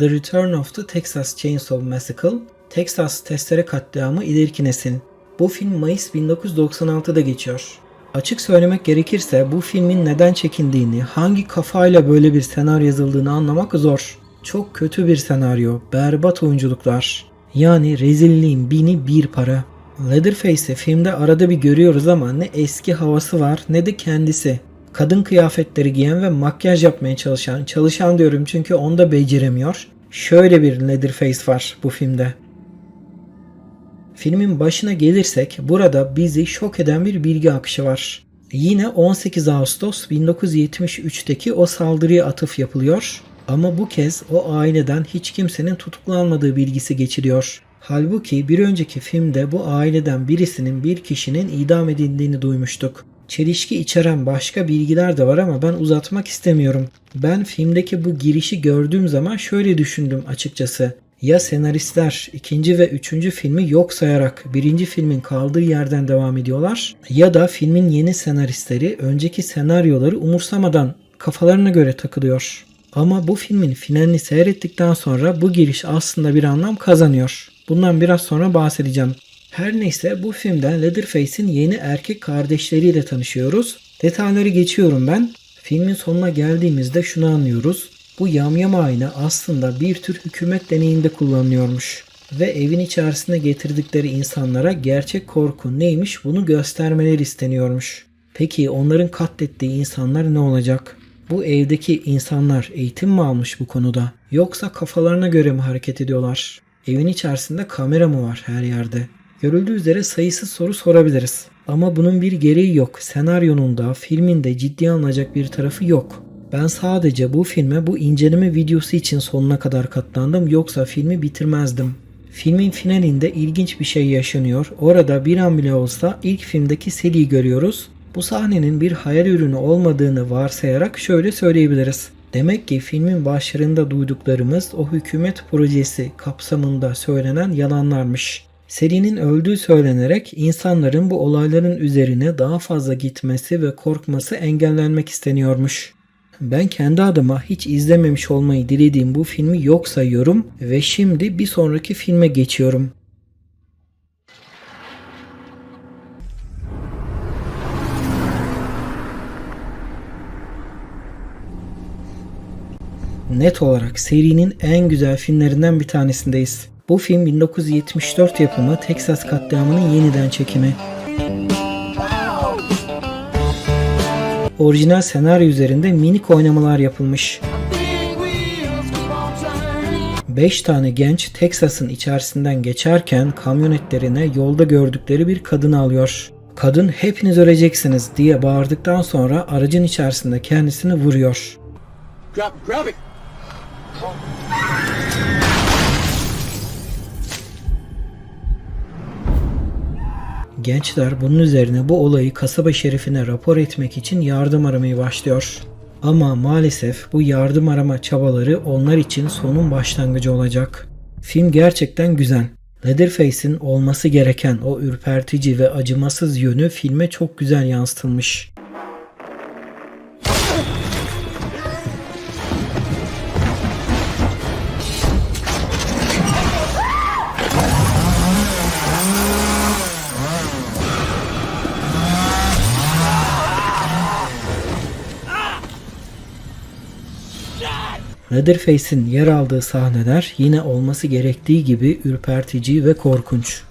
The Return of the Texas Chainsaw Massacre, Texas Testere Katliamı ileriki nesil. Bu film Mayıs 1996'da geçiyor. Açık söylemek gerekirse bu filmin neden çekindiğini, hangi kafayla böyle bir senaryo yazıldığını anlamak zor. Çok kötü bir senaryo, berbat oyunculuklar. Yani rezilliğin bini bir para. Leatherface'i filmde arada bir görüyoruz ama ne eski havası var ne de kendisi. Kadın kıyafetleri giyen ve makyaj yapmaya çalışan, çalışan diyorum çünkü onda beceremiyor. Şöyle bir Leatherface var bu filmde. Filmin başına gelirsek burada bizi şok eden bir bilgi akışı var. Yine 18 Ağustos 1973'teki o saldırıya atıf yapılıyor ama bu kez o aileden hiç kimsenin tutuklanmadığı bilgisi geçiriyor. Halbuki bir önceki filmde bu aileden birisinin bir kişinin idam edildiğini duymuştuk. Çelişki içeren başka bilgiler de var ama ben uzatmak istemiyorum. Ben filmdeki bu girişi gördüğüm zaman şöyle düşündüm açıkçası. Ya senaristler ikinci ve üçüncü filmi yok sayarak birinci filmin kaldığı yerden devam ediyorlar ya da filmin yeni senaristleri önceki senaryoları umursamadan kafalarına göre takılıyor. Ama bu filmin finalini seyrettikten sonra bu giriş aslında bir anlam kazanıyor. Bundan biraz sonra bahsedeceğim. Her neyse bu filmde Leatherface'in yeni erkek kardeşleriyle tanışıyoruz. Detayları geçiyorum ben. Filmin sonuna geldiğimizde şunu anlıyoruz. Bu yamyam ayna aslında bir tür hükümet deneyinde kullanılıyormuş. Ve evin içerisine getirdikleri insanlara gerçek korku neymiş bunu göstermeleri isteniyormuş. Peki onların katlettiği insanlar ne olacak? Bu evdeki insanlar eğitim mi almış bu konuda? Yoksa kafalarına göre mi hareket ediyorlar? Evin içerisinde kamera mı var her yerde? Görüldüğü üzere sayısız soru sorabiliriz. Ama bunun bir gereği yok. Senaryonun da filmin de ciddiye alınacak bir tarafı yok. Ben sadece bu filme bu inceleme videosu için sonuna kadar katlandım yoksa filmi bitirmezdim. Filmin finalinde ilginç bir şey yaşanıyor. Orada bir an bile olsa ilk filmdeki Sally'i görüyoruz. Bu sahnenin bir hayal ürünü olmadığını varsayarak şöyle söyleyebiliriz. Demek ki filmin başlarında duyduklarımız o hükümet projesi kapsamında söylenen yalanlarmış. Serinin öldüğü söylenerek insanların bu olayların üzerine daha fazla gitmesi ve korkması engellenmek isteniyormuş. Ben kendi adıma hiç izlememiş olmayı dilediğim bu filmi yok sayıyorum ve şimdi bir sonraki filme geçiyorum. Net olarak serinin en güzel filmlerinden bir tanesindeyiz. Bu film 1974 yapımı Texas katliamının yeniden çekimi. Orijinal senaryo üzerinde minik oynamalar yapılmış. 5 tane genç Texas'ın içerisinden geçerken kamyonetlerine yolda gördükleri bir kadını alıyor. Kadın hepiniz öleceksiniz diye bağırdıktan sonra aracın içerisinde kendisini vuruyor. Grab, grab it. Gençler bunun üzerine bu olayı kasaba şerifine rapor etmek için yardım aramaya başlıyor. Ama maalesef bu yardım arama çabaları onlar için sonun başlangıcı olacak. Film gerçekten güzel. Leatherface'in olması gereken o ürpertici ve acımasız yönü filme çok güzel yansıtılmış. Leatherface'in yer aldığı sahneler yine olması gerektiği gibi ürpertici ve korkunç.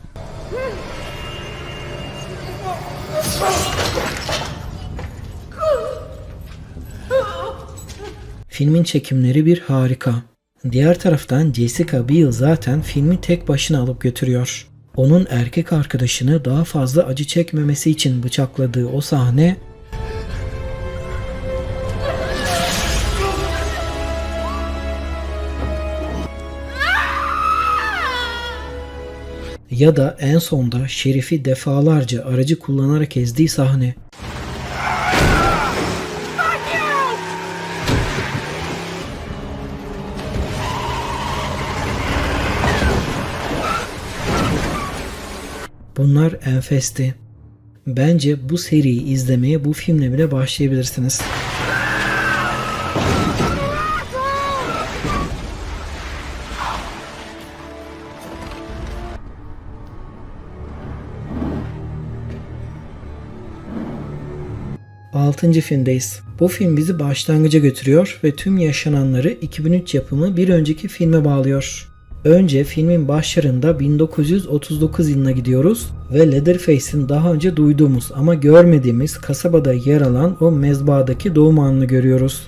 Filmin çekimleri bir harika. Diğer taraftan Jessica Biel zaten filmi tek başına alıp götürüyor. Onun erkek arkadaşını daha fazla acı çekmemesi için bıçakladığı o sahne ya da en sonda Şerif'i defalarca aracı kullanarak ezdiği sahne. Bunlar enfesti. Bence bu seriyi izlemeye bu filmle bile başlayabilirsiniz. 6. filmdeyiz. Bu film bizi başlangıca götürüyor ve tüm yaşananları 2003 yapımı bir önceki filme bağlıyor. Önce filmin başlarında 1939 yılına gidiyoruz ve Leatherface'in daha önce duyduğumuz ama görmediğimiz kasabada yer alan o mezbahadaki doğum anını görüyoruz.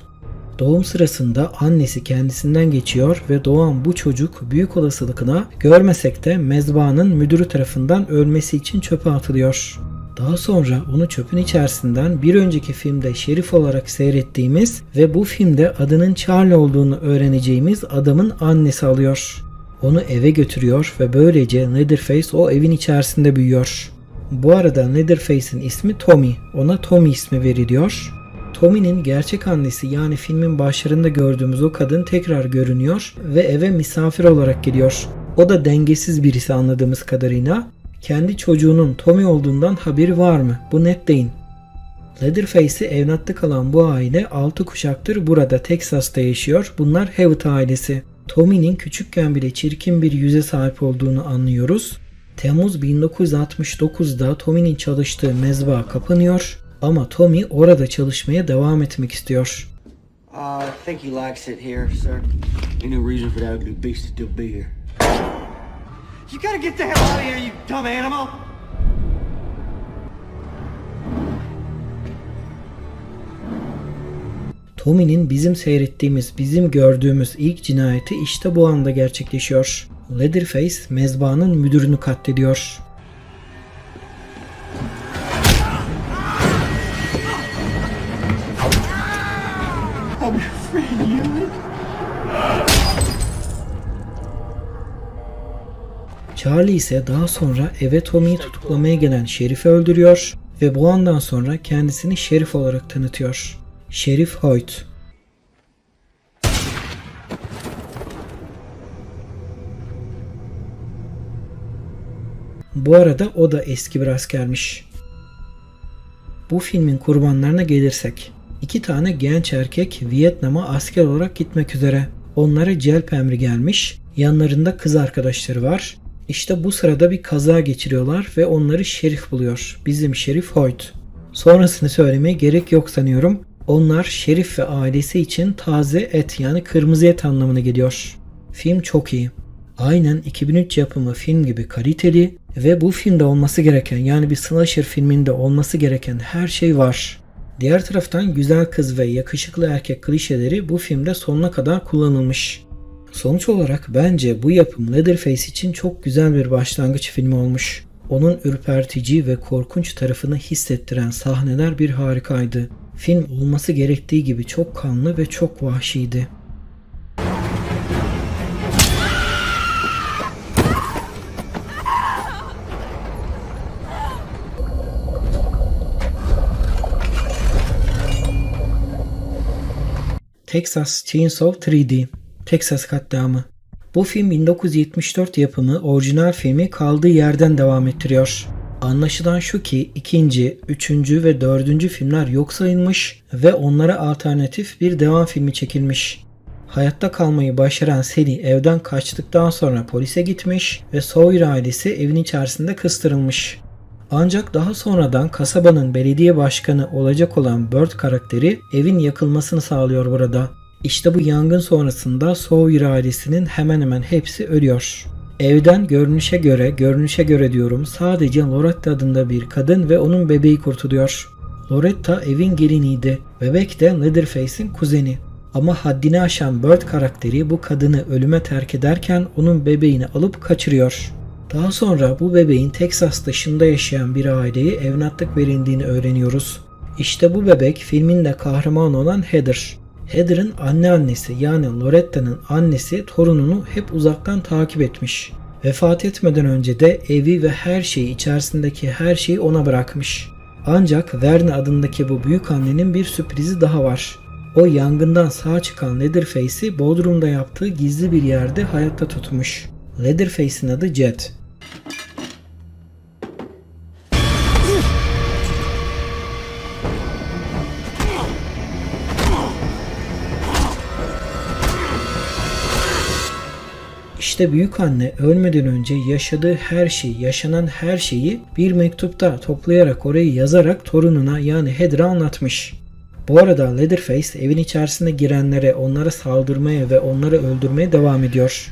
Doğum sırasında annesi kendisinden geçiyor ve doğan bu çocuk büyük olasılıkla görmesek de mezbahanın müdürü tarafından ölmesi için çöpe atılıyor. Daha sonra onu çöpün içerisinden bir önceki filmde şerif olarak seyrettiğimiz ve bu filmde adının Charlie olduğunu öğreneceğimiz adamın annesi alıyor. Onu eve götürüyor ve böylece Leatherface o evin içerisinde büyüyor. Bu arada Leatherface'in ismi Tommy. Ona Tommy ismi veriliyor. Tommy'nin gerçek annesi yani filmin başlarında gördüğümüz o kadın tekrar görünüyor ve eve misafir olarak geliyor. O da dengesiz birisi anladığımız kadarıyla. Kendi çocuğunun Tommy olduğundan haberi var mı? Bu net değil. Leatherface'i evlatlık kalan bu aile 6 kuşaktır burada Texas'ta yaşıyor. Bunlar Hewitt ailesi. Tommy'nin küçükken bile çirkin bir yüze sahip olduğunu anlıyoruz. Temmuz 1969'da Tommy'nin çalıştığı mezba kapanıyor ama Tommy orada çalışmaya devam etmek istiyor. Uh, I think he likes it here, sir. No reason for that ugly beast to be here. You gotta get the hell out of here, you dumb animal! Tommy'nin bizim seyrettiğimiz, bizim gördüğümüz ilk cinayeti işte bu anda gerçekleşiyor. Leatherface mezbahanın müdürünü katlediyor. Charlie ise daha sonra eve Tommy'yi tutuklamaya gelen şerifi öldürüyor ve bu andan sonra kendisini şerif olarak tanıtıyor. Şerif Hoyt. Bu arada o da eski bir askermiş. Bu filmin kurbanlarına gelirsek. iki tane genç erkek Vietnam'a asker olarak gitmek üzere. Onlara celp emri gelmiş. Yanlarında kız arkadaşları var. İşte bu sırada bir kaza geçiriyorlar ve onları şerif buluyor. Bizim şerif Hoyt. Sonrasını söylemeye gerek yok sanıyorum. Onlar şerif ve ailesi için taze et yani kırmızı et anlamına geliyor. Film çok iyi. Aynen 2003 yapımı film gibi kaliteli ve bu filmde olması gereken yani bir slasher filminde olması gereken her şey var. Diğer taraftan güzel kız ve yakışıklı erkek klişeleri bu filmde sonuna kadar kullanılmış. Sonuç olarak bence bu yapım Leatherface için çok güzel bir başlangıç filmi olmuş. Onun ürpertici ve korkunç tarafını hissettiren sahneler bir harikaydı. Film olması gerektiği gibi çok kanlı ve çok vahşiydi. Texas Chainsaw 3D Texas katliamı Bu film 1974 yapımı orijinal filmi kaldığı yerden devam ettiriyor. Anlaşılan şu ki ikinci, üçüncü ve dördüncü filmler yok sayılmış ve onlara alternatif bir devam filmi çekilmiş. Hayatta kalmayı başaran Sally evden kaçtıktan sonra polise gitmiş ve Sawyer ailesi evin içerisinde kıstırılmış. Ancak daha sonradan kasabanın belediye başkanı olacak olan Bird karakteri evin yakılmasını sağlıyor burada. İşte bu yangın sonrasında Sawyer ailesinin hemen hemen hepsi ölüyor. Evden görünüşe göre, görünüşe göre diyorum sadece Loretta adında bir kadın ve onun bebeği kurtuluyor. Loretta evin geliniydi. Bebek de Leatherface'in kuzeni. Ama haddini aşan Bird karakteri bu kadını ölüme terk ederken onun bebeğini alıp kaçırıyor. Daha sonra bu bebeğin Texas dışında yaşayan bir aileye evlatlık verildiğini öğreniyoruz. İşte bu bebek filmin de kahramanı olan Heather. Heather'ın anneannesi yani Loretta'nın annesi torununu hep uzaktan takip etmiş. Vefat etmeden önce de evi ve her şeyi içerisindeki her şeyi ona bırakmış. Ancak Verne adındaki bu büyük annenin bir sürprizi daha var. O yangından sağ çıkan Leatherface'i Bodrum'da yaptığı gizli bir yerde hayatta tutmuş. Leatherface'in adı Jet. İşte büyük anne ölmeden önce yaşadığı her şeyi, yaşanan her şeyi bir mektupta toplayarak orayı yazarak torununa yani Heather'a anlatmış. Bu arada Leatherface evin içerisine girenlere, onlara saldırmaya ve onları öldürmeye devam ediyor.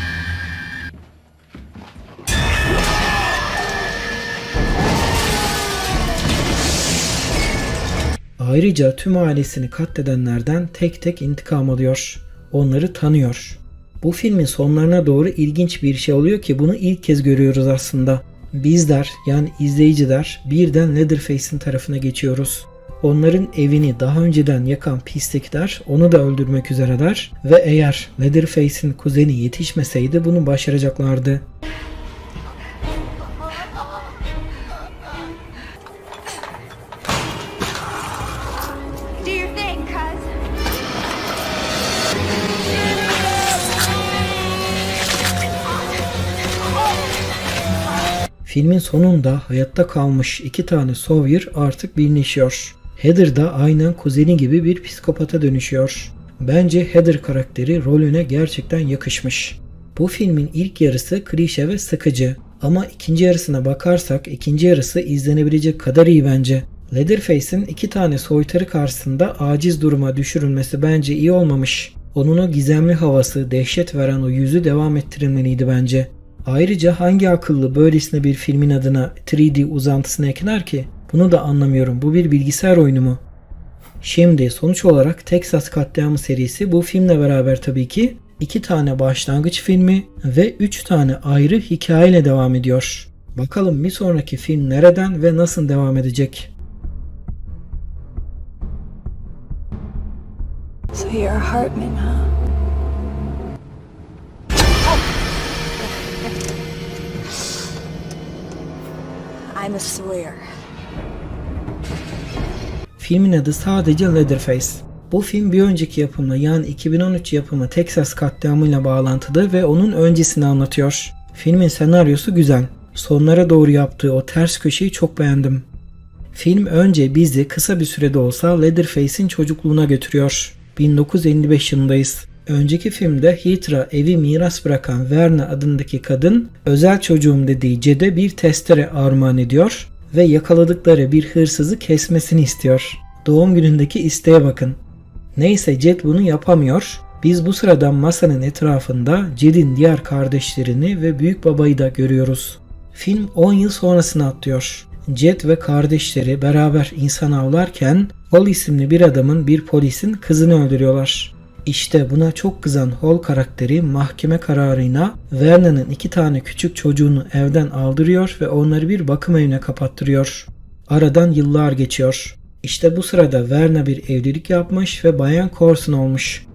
Ayrıca tüm ailesini katledenlerden tek tek intikam alıyor. Onları tanıyor. Bu filmin sonlarına doğru ilginç bir şey oluyor ki bunu ilk kez görüyoruz aslında. Bizler yani izleyiciler birden Leatherface'in tarafına geçiyoruz. Onların evini daha önceden yakan pislikler onu da öldürmek üzereler ve eğer Leatherface'in kuzeni yetişmeseydi bunu başaracaklardı. Filmin sonunda hayatta kalmış iki tane Sawyer artık birleşiyor. Heather da aynen kuzeni gibi bir psikopata dönüşüyor. Bence Heather karakteri rolüne gerçekten yakışmış. Bu filmin ilk yarısı klişe ve sıkıcı. Ama ikinci yarısına bakarsak ikinci yarısı izlenebilecek kadar iyi bence. Leatherface'in iki tane soytarı karşısında aciz duruma düşürülmesi bence iyi olmamış. Onun o gizemli havası, dehşet veren o yüzü devam ettirilmeliydi bence. Ayrıca hangi akıllı böylesine bir filmin adına 3D uzantısını ekler ki? Bunu da anlamıyorum. Bu bir bilgisayar oyunu mu? Şimdi sonuç olarak Texas Katliamı serisi bu filmle beraber tabii ki iki tane başlangıç filmi ve üç tane ayrı hikayeyle devam ediyor. Bakalım bir sonraki film nereden ve nasıl devam edecek? So you're a Hartman, huh? I'm a Sawyer. Filmin adı sadece Leatherface. Bu film bir önceki yapımla yani 2013 yapımı Texas katliamıyla bağlantılı ve onun öncesini anlatıyor. Filmin senaryosu güzel. Sonlara doğru yaptığı o ters köşeyi çok beğendim. Film önce bizi kısa bir sürede olsa Leatherface'in çocukluğuna götürüyor. 1955 yılındayız. Önceki filmde Hitra evi miras bırakan Verna adındaki kadın özel çocuğum dediği Ced'e bir testere armağan ediyor ve yakaladıkları bir hırsızı kesmesini istiyor. Doğum günündeki isteğe bakın. Neyse Ced bunu yapamıyor. Biz bu sırada masanın etrafında Ced'in diğer kardeşlerini ve büyük babayı da görüyoruz. Film 10 yıl sonrasına atlıyor. Ced ve kardeşleri beraber insan avlarken Hall isimli bir adamın bir polisin kızını öldürüyorlar. İşte buna çok kızan Hall karakteri mahkeme kararıyla Verna'nın iki tane küçük çocuğunu evden aldırıyor ve onları bir bakım evine kapattırıyor. Aradan yıllar geçiyor. İşte bu sırada Verna bir evlilik yapmış ve Bayan Corson olmuş.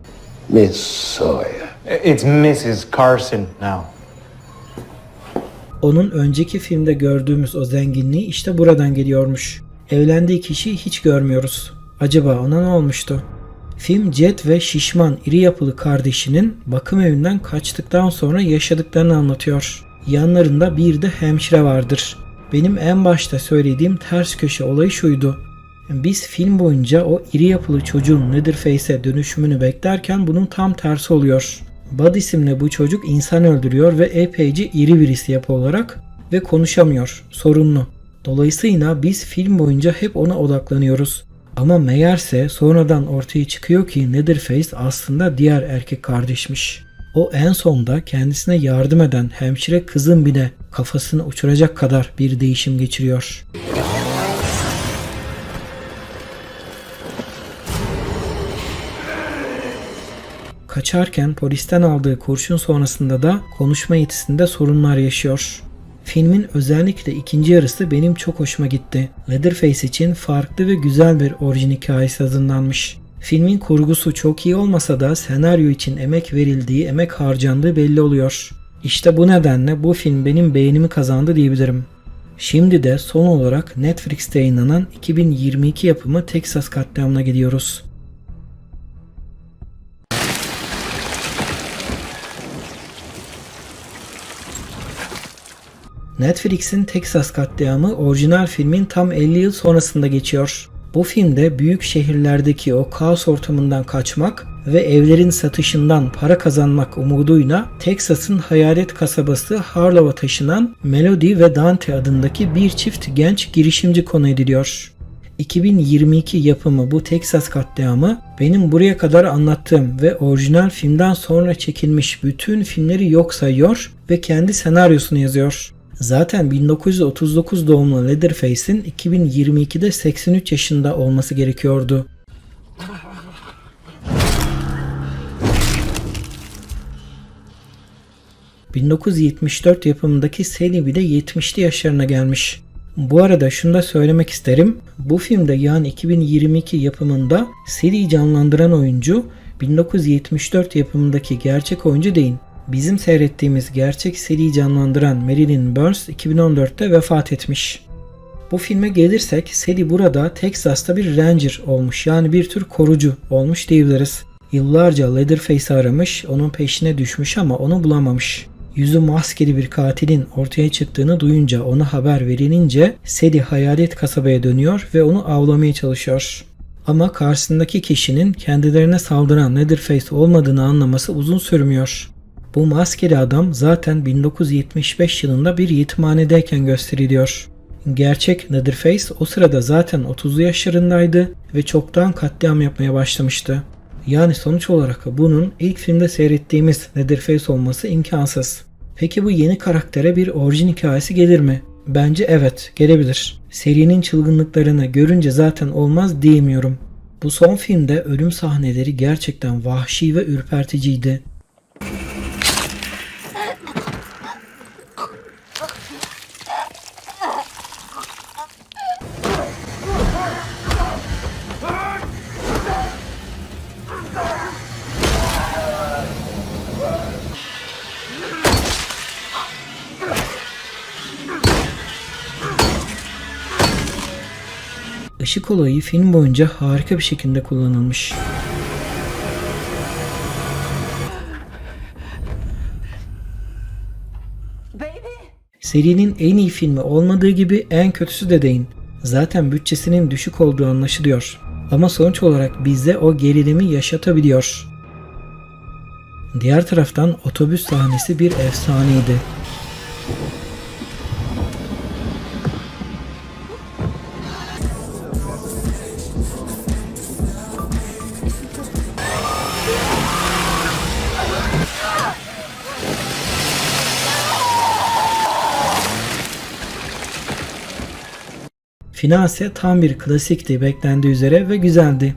Miss Sawyer. It's Mrs. Carson now. Onun önceki filmde gördüğümüz o zenginliği işte buradan geliyormuş. Evlendiği kişiyi hiç görmüyoruz. Acaba ona ne olmuştu? Film Jet ve şişman iri yapılı kardeşinin bakım evinden kaçtıktan sonra yaşadıklarını anlatıyor. Yanlarında bir de hemşire vardır. Benim en başta söylediğim ters köşe olayı şuydu. Biz film boyunca o iri yapılı çocuğun Leatherface'e dönüşümünü beklerken bunun tam tersi oluyor. Bud isimli bu çocuk insan öldürüyor ve epeyce iri birisi yapı olarak ve konuşamıyor. Sorunlu. Dolayısıyla biz film boyunca hep ona odaklanıyoruz. Ama meğerse sonradan ortaya çıkıyor ki Leatherface aslında diğer erkek kardeşmiş. O en sonda kendisine yardım eden hemşire kızın bile kafasını uçuracak kadar bir değişim geçiriyor. Kaçarken polisten aldığı kurşun sonrasında da konuşma yetisinde sorunlar yaşıyor. Filmin özellikle ikinci yarısı benim çok hoşuma gitti. Leatherface için farklı ve güzel bir orijin hikayesi hazırlanmış. Filmin kurgusu çok iyi olmasa da senaryo için emek verildiği, emek harcandığı belli oluyor. İşte bu nedenle bu film benim beğenimi kazandı diyebilirim. Şimdi de son olarak Netflix'te yayınlanan 2022 yapımı Texas katliamına gidiyoruz. Netflix'in Texas katliamı orijinal filmin tam 50 yıl sonrasında geçiyor. Bu filmde büyük şehirlerdeki o kaos ortamından kaçmak ve evlerin satışından para kazanmak umuduyla Texas'ın hayalet kasabası Harlow'a taşınan Melody ve Dante adındaki bir çift genç girişimci konu ediliyor. 2022 yapımı bu Texas katliamı benim buraya kadar anlattığım ve orijinal filmden sonra çekilmiş bütün filmleri yok sayıyor ve kendi senaryosunu yazıyor. Zaten 1939 doğumlu Leatherface'in 2022'de 83 yaşında olması gerekiyordu. ...1974 yapımındaki Sally bile 70'li yaşlarına gelmiş. Bu arada şunu da söylemek isterim. Bu filmde yani 2022 yapımında Sally'i canlandıran oyuncu 1974 yapımındaki gerçek oyuncu değil. Bizim seyrettiğimiz gerçek Sally'i canlandıran Marilyn Burns 2014'te vefat etmiş. Bu filme gelirsek Sally burada Texas'ta bir ranger olmuş yani bir tür korucu olmuş diyebiliriz. Yıllarca Leatherface'i aramış, onun peşine düşmüş ama onu bulamamış. Yüzü maskeli bir katilin ortaya çıktığını duyunca ona haber verilince Sally hayalet kasabaya dönüyor ve onu avlamaya çalışıyor. Ama karşısındaki kişinin kendilerine saldıran Leatherface olmadığını anlaması uzun sürmüyor. Bu maskeli adam zaten 1975 yılında bir yetimhanedeyken gösteriliyor. Gerçek Leatherface o sırada zaten 30'lu yaşlarındaydı ve çoktan katliam yapmaya başlamıştı. Yani sonuç olarak bunun ilk filmde seyrettiğimiz Leatherface olması imkansız. Peki bu yeni karaktere bir orijin hikayesi gelir mi? Bence evet, gelebilir. Serinin çılgınlıklarını görünce zaten olmaz diyemiyorum. Bu son filmde ölüm sahneleri gerçekten vahşi ve ürperticiydi. Işık olayı film boyunca harika bir şekilde kullanılmış. Serinin en iyi filmi olmadığı gibi en kötüsü de değil. Zaten bütçesinin düşük olduğu anlaşılıyor. Ama sonuç olarak bizde o gerilimi yaşatabiliyor. Diğer taraftan otobüs sahnesi bir efsaneydi. Finalse tam bir klasikti beklendiği üzere ve güzeldi.